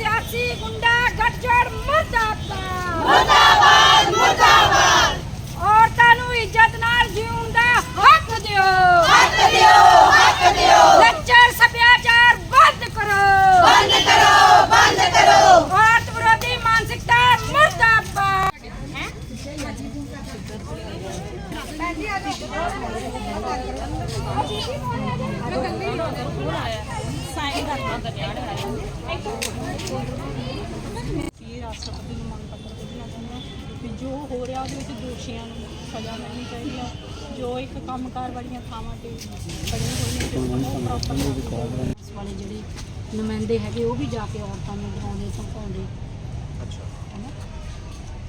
ਸਿਆਸੀ ਗੁੰਡਾ ਗੱਜਣ ਮੁਰਦਾਬਾਦ। ਮੁਰਦਾਬਾਦ ਮੁਰਦਾਬਾਦ। ਔਰਤਾਂ ਨੂੰ ਇੱਜ਼ਤ ਨਾਲ ਜਿਉਣ ਦਾ ਹੱਕ ਦਿਓ। ਹੱਕ ਦਿਓ ਹੱਕ ਦਿਓ। ਲੱਚਰ ਸੱਭਿਆਚਾਰ ਬੰਦ ਕਰੋ। ਬੰਦ ਕਰੋ ਬੰਦ ਕਰੋ। ਔਰਤ ਵਿਰੋਧੀ ਮਾਨਸਿਕਤਾ ਮੁਰਦਾਬਾਦ। ਇਹ ਰਾਸ਼ਟਰਪਤੀ ਨੂੰ ਮੰਗ ਪੱਤਰ ਭੇਜਣਾ ਚਾਹੁੰਦੇ ਹਾਂ ਜੋ ਹੋ ਰਿਹਾ ਉਹਦੇ ਵਿੱਚ ਦੋਸ਼ੀਆਂ ਨੂੰ ਸਜ਼ਾ ਮਿਲਣੀ ਚਾਹੀਦੀ ਆ ਜੋ ਇੱਕ ਕੰਮਕਾਰ ਵਾਲੀਆਂ ਥਾਵਾਂ ਤੇ ਬਣੀ ਹੋਈ ਨੇ ਪ੍ਰੋਪਰ ਵਾਲੇ ਜਿਹੜੇ ਨੁਮਾਇੰਦੇ ਹੈਗੇ, ਉਹ ਵੀ ਜਾ ਕੇ ਔਰਤਾਂ ਨੂੰ ਡਰਾਉਂਦੇ ਧਮਕਾਉਂਦੇ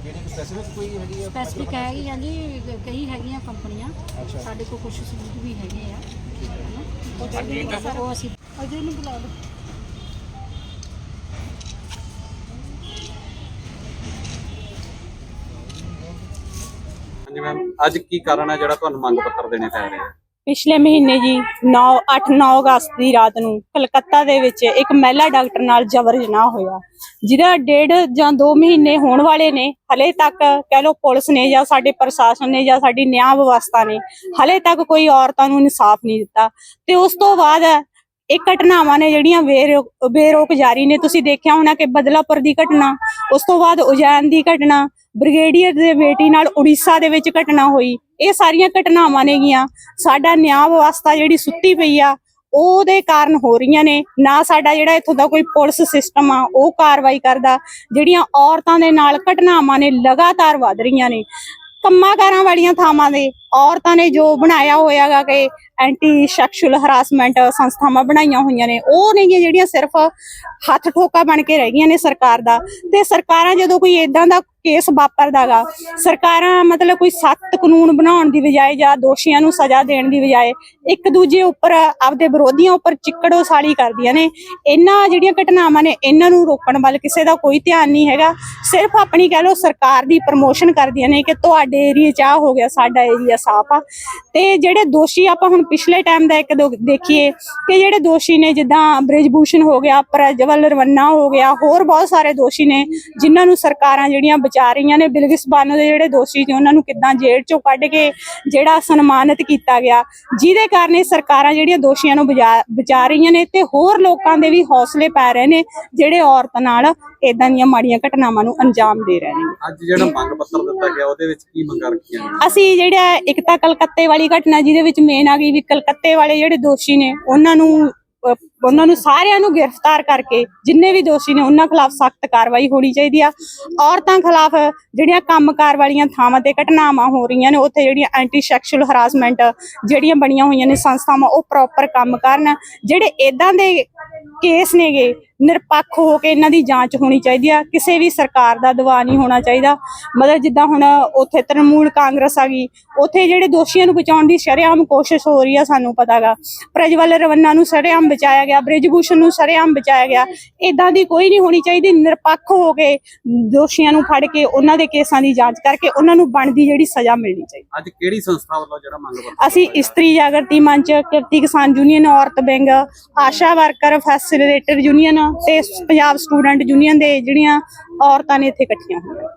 ਜਿਹੜੀ ਸਪੈਸੀਫਿਕ ਕੋਈ ਹੈਗੀ ਆ? ਸਪੈਸੀਫਿਕ ਹੈਗੀ ਆ ਜੀ ਕਈ ਹੈਗੀਆਂ ਕੰਪਨੀਆਂ। ਸਾਡੇ ਕੋਲ ਕੁਝ ਸਬੂਤ ਵੀ ਹੈਗੇ ਆ। ਹਨਾ? ਉਹ ਜਿਹੜੇ ਉਹ ਅਸੀਂ ਅਜੇ ਨੂੰ ਬੁਲਾ ਲਓ। ਹਾਂਜੀ ਮੈਮ ਅੱਜ ਕੀ ਕਾਰਨ ਹੈ ਜਿਹੜਾ ਤੁਹਾਨੂੰ ਮੰਗ ਪੱਤਰ ਦੇਣੇ ਪੈ ਰਹੇ ਆ? ਪਿਛਲੇ ਮਹੀਨੇ ਜੀ 9 8-9 ਅਗਸਤ ਦੀ ਰਾਤ ਨੂੰ ਕਲਕੱਤਾ ਦੇ ਵਿੱਚ ਇੱਕ ਮਹਿਲਾ ਡਾਕਟਰ ਨਾਲ ਜਬਰ ਜਨਾਹ ਹੋਇਆ। ਜਿਹਦਾ ਡੇਢ ਜਾਂ 2 ਮਹੀਨੇ ਹੋਣ ਵਾਲੇ ਨੇ, ਹਲੇ ਤੱਕ ਕਹਿ ਲੋ ਪੁਲਿਸ ਨੇ ਜਾਂ ਸਾਡੇ ਪ੍ਰਸ਼ਾਸਨ ਨੇ ਜਾਂ ਸਾਡੀ ਨਿਆਂ ਵਿਵਸਥਾ ਨੇ, ਹਲੇ ਤੱਕ ਕੋਈ ਔਰਤਾਂ ਨੂੰ ਇਨਸਾਫ ਨਹੀਂ ਦਿੱਤਾ। ਤੇ ਉਸ ਤੋਂ ਬਾਅਦ ਇਹ ਘਟਨਾਵਾਂ ਨੇ ਜਿਹੜੀਆਂ ਬੇਰੁਕ ਬੇਰੋਕ ਜਾਰੀ ਨੇ, ਤੁਸੀਂ ਦੇਖਿਆ ਹੋਣਾ ਕਿ ਬਦਲਾਪੁਰ ਦੀ ਘਟਨਾ, ਉਸ ਤੋਂ ਬਾਅਦ ਉਜੈਨ ਦੀ ਘਟਨਾ ਬ੍ਰਿਗੇਡੀਅਰ ਦੇ ਬੇਟੀ ਨਾਲ ਉੜੀਸਾ ਦੇ ਵਿੱਚ ਘਟਨਾ ਹੋਈ। ਇਹ ਸਾਰੀਆਂ ਘਟਨਾਵਾਂ ਨੇਗੀਆਂ ਸਾਡਾ ਨਿਆਂ ਵਿਵਸਥਾ ਜਿਹੜੀ ਸੁੱਤੀ ਪਈ ਆ, ਉਹਦੇ ਕਾਰਨ ਹੋ ਰਹੀਆਂ ਨੇ। ਨਾ ਸਾਡਾ ਜਿਹੜਾ ਇੱਥੋਂ ਦਾ ਕੋਈ ਪੁਲਿਸ ਸਿਸਟਮ ਆ, ਉਹ ਕਾਰਵਾਈ ਕਰਦਾ। ਜਿਹੜੀਆਂ ਔਰਤਾਂ ਦੇ ਨਾਲ ਘਟਨਾਵਾਂ ਨੇ, ਲਗਾਤਾਰ ਵੱਧ ਰਹੀਆਂ ਨੇ। ਕੰਮਾਂਕਾਰਾਂ ਵਾਲੀਆਂ ਥਾਵਾਂ ਦੇ ਔਰਤਾਂ ਨੇ ਜੋ ਬਣਾਇਆ ਹੋਇਆਗਾ ਕਿ ਐਂਟੀ ਸੈਕਸ਼ੂਅਲ ਹਰਾਸਮੈਂਟ ਸੰਸਥਾਵਾਂ ਬਣਾਈਆਂ ਹੋਈਆਂ ਨੇ, ਉਹ ਨਹੀਂ ਜਿਹੜੀਆਂ ਸਿਰਫ ਹੱਥ ਠੋਕਾ ਬਣ ਕੇ ਰਹਿ ਗਈਆਂ ਨੇ ਸਰਕਾਰ ਦਾ। ਤੇ ਸਰਕਾਰਾਂ ਜਦੋਂ ਕੋਈ ਇਦਾਂ ਦਾ ਕੇਸ ਵਾਪਰਦਾਗਾ ਸਰਕਾਰਾਂ ਮਤਲਬ ਕੋਈ ਸਖਤ ਕਾਨੂੰਨ ਬਣਾਉਣ ਦੀ ਬਜਾਏ ਜਾਂ ਦੋਸ਼ੀਆਂ ਨੂੰ ਸਜ਼ਾ ਦੇਣ ਦੀ ਬਜਾਏ ਇੱਕ ਦੂਜੇ ਉੱਪਰ ਆਪਦੇ ਵਿਰੋਧੀਆਂ ਉੱਪਰ ਚਿੱਕੜੋ ਸਾਲੀ ਕਰਦੀਆਂ ਨੇ। ਇਹਨਾਂ ਜਿਹੜੀਆਂ ਘਟਨਾਵਾਂ ਨੇ, ਇਹਨਾਂ ਨੂੰ ਰੋਕਣ ਵੱਲ ਕਿਸੇ ਦਾ ਕੋਈ ਧਿਆਨ ਨਹੀਂ ਹੈਗਾ। ਸਿਰਫ ਆਪਣੀ ਕਹਿ ਲਓ ਸਰਕਾਰ ਦੀ ਪ੍ਰਮੋਸ਼ਨ ਕਰਦੀਆਂ ਨੇ ਕਿ ਤੁਹਾਡੇ ਏਰੀਆ 'ਚ ਆਹ ਹੋ ਗਿਆ, ਸਾਡਾ ਏਰੀਆ ਸਾਫ਼ ਆ। ਤੇ ਜਿਹੜੇ ਦੋਸ਼ੀ ਆਪਾਂ ਹੁਣ ਪਿਛਲੇ ਟਾਈਮ ਦਾ ਇੱਕ ਦੇਖੀਏ ਕਿ ਜਿਹੜੇ ਦੋਸ਼ੀ ਨੇ ਜਿੱਦਾਂ ਬ੍ਰਿਜਭੂਸ਼ਣ ਹੋ ਗਿਆ, ਪ੍ਰਜਵਲ ਰਵੰਨਾ ਹੋ ਗਿਆ, ਹੋਰ ਬਹੁਤ ਸਾਰੇ ਦੋਸ਼ੀ ਨੇ ਜਿਨ੍ਹਾਂ ਨੂੰ ਸਰਕਾਰਾਂ ਜਿਹੜੀਆਂ ਬਚਾ ਰਹੀਆਂ ਨੇ ਬਿਲਗਿਸ ਬਾਨੋ ਦੇ ਜਿਹੜੇ ਦੋਸ਼ੀ ਸੀ ਉਹਨਾਂ ਨੂੰ ਕਿੱਦਾਂ ਜੇਲ੍ਹ ਚੋਂ ਕੱਢ ਕੇ ਜਿਹੜਾ ਸਨਮਾਨਿਤ ਕੀਤਾ ਗਿਆ। ਜਿਹਦੇ ਕਾਰਨ ਇਹ ਸਰਕਾਰਾਂ ਜਿਹੜੀਆਂ ਦੋਸ਼ੀਆਂ ਨੂੰ ਬਜਾ- ਬਚਾ ਰਹੀਆਂ ਨੇ ਤੇ ਹੋਰ ਲੋਕਾਂ ਦੇ ਵੀ ਹੌਸਲੇ ਪੈ ਰਹੇ ਨੇ ਜਿਹੜੇ ਔਰਤ ਨਾਲ। ਇਦਾਂ ਦੀਆਂ ਮਾੜੀਆਂ ਘਟਨਾਵਾਂ ਨੂੰ ਅੰਜਾਮ ਦੇ ਰਹੇ ਨੇ। ਅੱਜ ਜਿਹੜਾ ਮੰਗ ਪੱਤਰ ਦਿੱਤਾ ਗਿਆ ਉਹਦੇ ਵਿੱਚ ਕੀ ਮੰਗਾਂ ਰੱਖੀਆਂ ਨੇ ਅਸੀਂ ਜਿਹੜਾ ਇੱਕ ਤਾਂ ਕਲਕੱਤੇ ਵਾਲੀ ਘਟਨਾ ਜਿਹਦੇ ਵਿੱਚ ਮੇਨ ਆ ਗਈ ਵੀ ਕਲਕੱਤੇ ਵਾਲੇ ਜਿਹੜੇ ਦੋਸ਼ੀ ਨੇ ਉਹਨਾਂ ਨੂੰ ਉਹਨਾਂ ਨੂੰ ਸਾਰਿਆਂ ਨੂੰ ਗ੍ਰਿਫਤਾਰ ਕਰਕੇ ਜਿੰਨੇ ਵੀ ਦੋਸ਼ੀ ਨੇ ਉਹਨਾਂ ਖਿਲਾਫ ਸਖਤ ਕਾਰਵਾਈ ਹੋਣੀ ਚਾਹੀਦੀ ਆ। ਔਰਤਾਂ ਖਿਲਾਫ ਜਿਹੜੀਆਂ ਕੰਮਕਾਰ ਵਾਲੀਆਂ ਥਾਵਾਂ ਤੇ ਘਟਨਾਵਾਂ ਹੋ ਰਹੀਆਂ ਨੇ, ਉੱਥੇ ਜਿਹੜੀਆਂ ਐਂਟੀ ਸੈਕਸ਼ੂਅਲ ਹਰਾਸਮੈਂਟ ਜਿਹੜੀਆਂ ਬਣੀਆਂ ਹੋਈਆਂ ਨੇ ਸੰਸਥਾਵਾਂ, ਉਹ ਪ੍ਰੋਪਰ ਕੰਮ ਕਰਨ। ਜਿਹੜੇ ਇਦਾਂ ਦੇ ਕੇਸ ਨੇਗੇ, ਨਿਰਪੱਖ ਹੋ ਕੇ ਇਹਨਾਂ ਦੀ ਜਾਂਚ ਹੋਣੀ ਚਾਹੀਦੀ ਆ। ਕਿਸੇ ਵੀ ਸਰਕਾਰ ਦਾ ਦਬਾਅ ਨਹੀਂ ਹੋਣਾ ਚਾਹੀਦਾ। ਮਤਲਬ ਜਿੱਦਾਂ ਹੁਣ ਉੱਥੇ ਤ੍ਰਿਣਮੂਲ ਕਾਂਗਰਸ ਆ ਗਈ, ਉੱਥੇ ਜਿਹੜੇ ਦੋਸ਼ੀਆਂ ਨੂੰ ਬਚਾਉਣ ਦੀ ਸ਼ਰੇਆਮ ਕੋਸ਼ਿਸ਼ ਹੋ ਰਹੀ ਆ ਸਾਨੂੰ ਪਤਾਗਾ। ਪ੍ਰਜਵਲ ਰਵੰਨਾ ਨੂੰ ਸ਼ਰੇਆਮ ਬਚਾਇਆ ਗਿਆ ਬ੍ਰਿਜਭੂਸ਼ਣ ਨੂੰ ਸ਼ਰੇਆਮ ਬਚਾਇਆ ਗਿਆ। ਇਦਾਂ ਦੀ ਕੋਈ ਨਹੀਂ ਹੋਣੀ ਚਾਹੀਦੀ ਨਿਰਪੱਖ ਹੋ ਕੇ ਦੋਸ਼ੀਆਂ ਨੂੰ ਫੜ ਕੇ ਉਹਨਾਂ ਦੇ ਕੇਸਾਂ ਦੀ ਜਾਂਚ ਕਰਕੇ ਉਹਨਾਂ ਨੂੰ ਬਣਦੀ ਜਿਹੜੀ ਸਜ਼ਾ ਮਿਲਣੀ ਚਾਹੀਦੀ। ਅੱਜ ਕਿਹੜੀ ਸੰਸਥਾ ਵੱਲੋਂ ਜਿਹੜਾ ਮੰਗ ਪੱਤਰ ਅਸੀਂ ਇਸਤਰੀ ਜਾਗਰਤੀ ਮੰਚ ਕਿਰਤੀ ਕਿਸਾਨ ਯੂਨੀਅਨ ਔਰਤ wing Asha worker facilitator union ਤੇ ਪੰਜਾਬ ਸਟੂਡੈਂਟ ਯੂਨੀਅਨ ਦੇ ਜਿਹੜੀਆਂ ਔਰਤਾਂ ਨੇ ਇੱਥੇ ਇਕੱਠੀਆਂ ਹੋਈਆਂ।